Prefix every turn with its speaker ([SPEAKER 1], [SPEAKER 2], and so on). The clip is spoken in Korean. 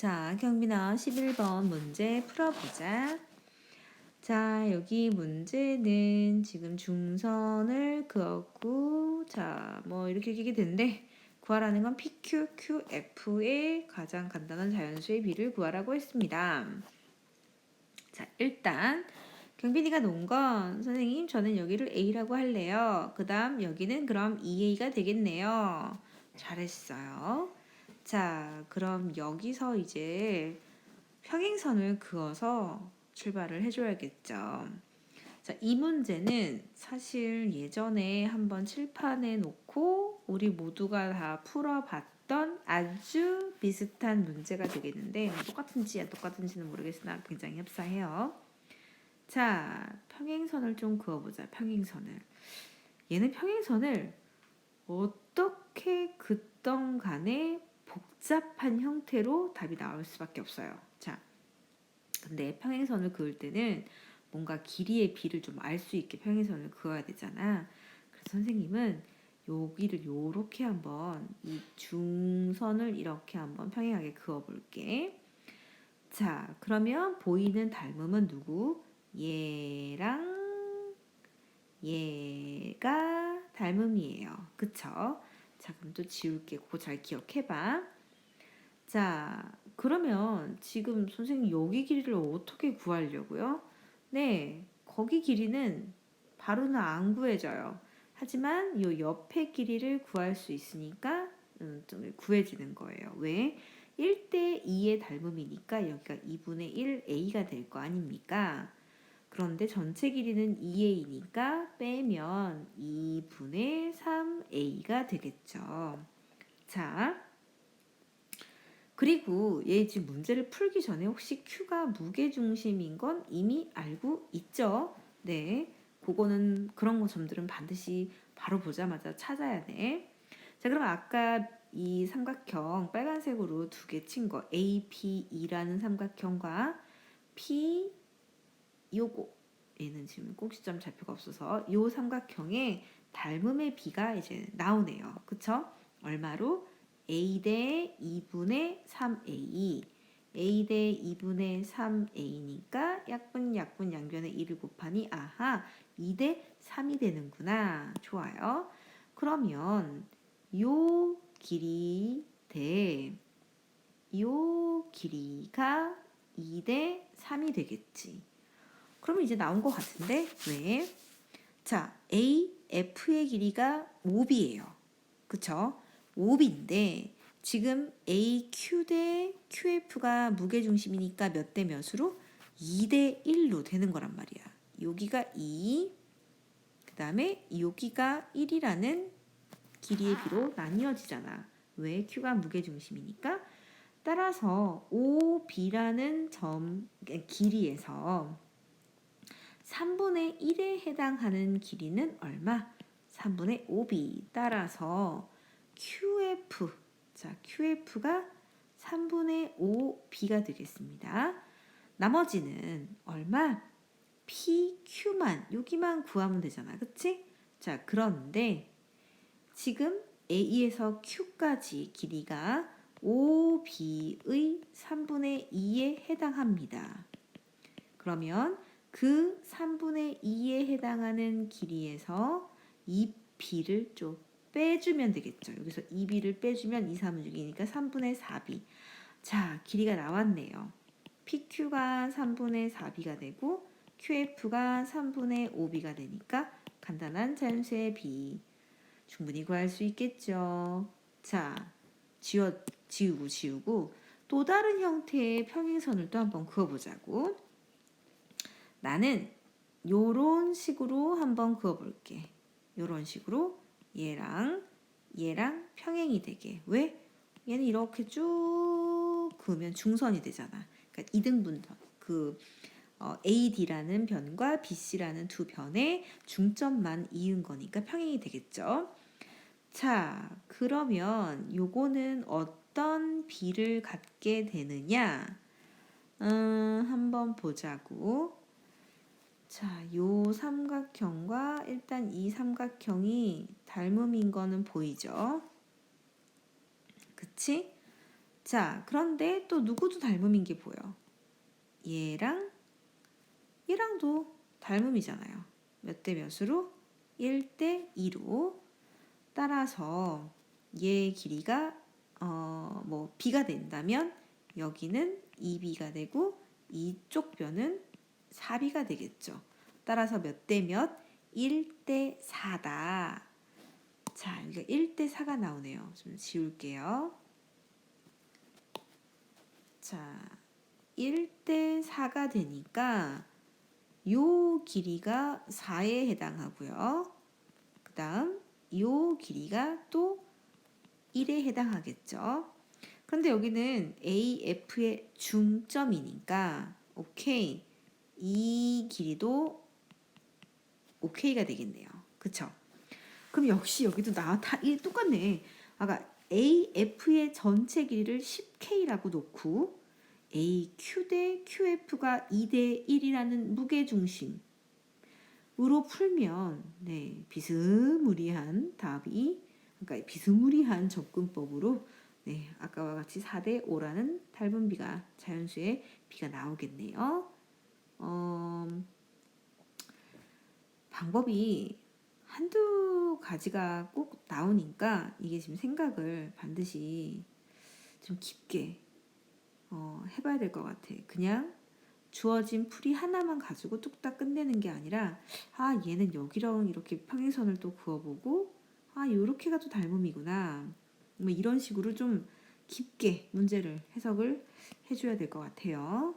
[SPEAKER 1] 자, 경빈아 11번 문제 풀어보자. 자, 여기 문제는 지금 중선을 그었고, 자, 뭐 이렇게 기게 되는데, 구하라는 건 PQ, QF의 가장 간단한 자연수의 비를 구하라고 했습니다. 자, 일단 경빈이가 놓은 건 선생님 저는 여기를 A라고 할래요. 그 다음 여기는 그럼 2A가 되겠네요. 잘했어요. 자, 그럼 여기서 이제 평행선을 그어서 출발을 해줘야겠죠. 자, 이 문제는 사실 예전에 한번 칠판에 놓고 우리 모두가 다 풀어봤던 아주 비슷한 문제가 되겠는데 뭐 똑같은지 안 똑같은지는 모르겠으나 굉장히 흡사해요. 자, 평행선을 좀 그어보자. 평행선을. 얘는 평행선을 어떻게 긋던 간에 복잡한 형태로 답이 나올 수밖에 없어요. 자, 근데 평행선을 그을 때는 뭔가 길이의 비를 좀 알 수 있게 평행선을 그어야 되잖아. 그래서 선생님은 여기를 요렇게 한번 이 중선을 이렇게 한번 평행하게 그어 볼게. 자, 그러면 보이는 닮음은 누구? 얘랑 얘가 닮음이에요. 그쵸? 자, 그럼 또 지울게. 그거 잘 기억해봐. 자, 그러면 지금 선생님 여기 길이를 어떻게 구하려고요? 네, 거기 길이는 바로는 안 구해져요. 하지만 요 옆에 길이를 구할 수 있으니까 음, 좀 구해지는 거예요. 왜? 1대 2의 닮음이니까 여기가 2분의 1 a가 될 거 아닙니까? 그런데 전체 길이는 2a니까 빼면 2분의 3a가 되겠죠. 자, 그리고 얘 지금 문제를 풀기 전에 혹시 Q가 무게중심인 건 이미 알고 있죠? 네. 그거는 그런 거 점들은 반드시 바로 보자마자 찾아야 돼. 자, 그럼 아까 이 삼각형 빨간색으로 두 개 친 거 APE라는 삼각형과 P 요거 얘는 지금 꼭지점 좌표가 없어서 요 삼각형의 닮음의 비가 이제 나오네요. 그쵸? 얼마로? a 대 2분의 3a a 대 2분의 3a니까 약분 약분 양변의 1을 곱하니 아하 2 대 3이 되는구나. 좋아요. 그러면 요 길이 대 요 길이가 2 대 3이 되겠지. 그러면 이제 나온 것 같은데 왜? 자, A, F의 길이가 5이에요. 그쵸? 5인데 지금 AQ 대 QF가 무게중심이니까 몇 대 몇으로? 2대 1로 되는 거란 말이야. 여기가 2, 그 다음에 여기가 1이라는 길이의 비로 나뉘어지잖아. 왜? Q가 무게중심이니까. 따라서 OB라는 점, 길이에서 3분의 1에 해당하는 길이는 얼마? 3분의 5b. 따라서 QF. 자, QF가 3분의 5B가 되겠습니다. 나머지는 얼마? PQ만, 여기만 구하면 되잖아. 그치? 자, 그런데 지금 A에서 Q까지 길이가 5B의 3분의 2에 해당합니다. 그러면 그 3분의 2에 해당하는 길이에서 2B를 좀 빼주면 되겠죠. 여기서 2b를 빼주면 2, 3은 6이니까 3분의 4b. 자, 길이가 나왔네요. PQ가 3분의 4b가 되고 QF가 3분의 5b가 되니까 간단한 자연수의 b. 충분히 구할 수 있겠죠. 자, 지워, 지우고 지우고 또 다른 형태의 평행선을 또 한번 그어보자고. 나는 요런 식으로 한번 그어볼게. 요런 식으로 얘랑 얘랑 평행이 되게 왜? 얘는 이렇게 쭉 그으면 중선이 되잖아. 그러니까 이등분선 그 어, AD라는 변과 BC라는 두 변의 중점만 이은 거니까 평행이 되겠죠. 자, 그러면 요거는 어떤 비를 갖게 되느냐? 음, 한번 보자고. 자, 요 삼각형과 일단 이 삼각형이 닮음인 거는 보이죠? 그치? 자, 그런데 또 누구도 닮음인 게 보여. 얘랑 얘랑도 닮음이잖아요. 몇 대 몇으로? 1대 2로. 따라서 얘 길이가 어, 뭐 b가 된다면 여기는 2b가 되고 이쪽 변은 4b가 되겠죠. 따라서 몇 대 몇? 1대 4다. 자, 여기가 1대 4가 나오네요. 좀 지울게요. 자, 1대 4가 되니까 요 길이가 4에 해당하고요. 그 다음 요 길이가 또 1에 해당하겠죠. 그런데 여기는 AF의 중점이니까 오케이 이 길이도 오케이가 되겠네요. 그쵸? 그럼 역시 여기도 나다 이 똑같네. 아까 AF의 전체 길이를 10K라고 놓고 AQ 대 QF가 2대 1이라는 무게 중심으로 풀면 네, 비스무리한 답이 그러니까 비스무리한 접근법으로 네, 아까와 같이 4대 5라는 닮은 비가 자연수의 비가 나오겠네요. 어, 방법이 한두 가지가 꼭 나오니까 이게 지금 생각을 반드시 좀 깊게 어, 해봐야 될 것 같아. 그냥 주어진 풀이 하나만 가지고 뚝딱 끝내는 게 아니라 아 얘는 여기랑 이렇게 평행선을 또 그어보고 아 요렇게가 또 닮음이구나. 뭐 이런 식으로 좀 깊게 문제를 해석을 해줘야 될 것 같아요.